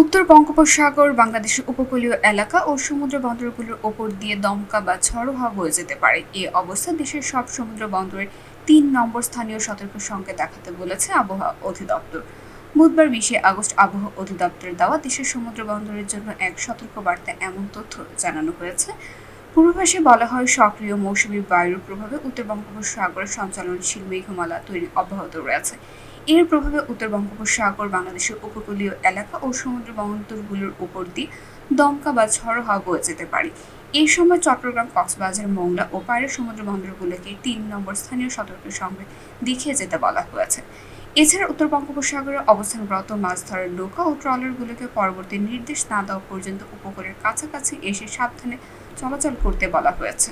উত্তর বঙ্গোপসাগর, বাংলাদেশের উপকূলীয় এলাকা ও সমুদ্র বন্দরগুলোর ওপর দিয়ে দমকা বা ঝড়ো হাওয়া বয়ে যেতে পারে। এ অবস্থা দেশের সব সমুদ্র বন্দরের তিন নম্বর স্থানীয় সতর্ক সংকেত দেখাতে বলেছে আবহাওয়া অধিদপ্তর। বুধবার বিশে আগস্ট আবহাওয়া অধিদপ্তরের দেওয়া দেশের সমুদ্র বন্দরের জন্য এক সতর্ক বার্তায় এমন তথ্য জানানো হয়েছে। পূর্বাভাসে বলা হয়, সক্রিয় মৌসুমী বায়ুর প্রভাবে উত্তর বঙ্গোপসাগরের সঞ্চালনশীল মেঘমালা তৈরি অব্যাহত রয়েছে। এর প্রভাবে উত্তর বঙ্গোপসাগর, বাংলাদেশের উপকূলীয় এলাকা ও সমুদ্র বন্দরগুলোর উপর দিয়ে দমকা বা ঝড়ো হাওয়া বয়ে যেতে পারে। এই সময় চট্টগ্রাম, কক্সবাজার, মোংলা ও পায়রা সমুদ্র বন্দরগুলোকে তিন নম্বর স্থানীয় সতর্ক সংকেত দেখিয়ে যেতে বলা হয়েছে। এছাড়া উত্তর বঙ্গোপসাগরে অবস্থানরত মাছ ধরার নৌকা ও ট্রলারগুলোকে পরবর্তী নির্দেশ না দেওয়া পর্যন্ত উপকূলের কাছাকাছি এসে সাবধানে চলাচল করতে বলা হয়েছে।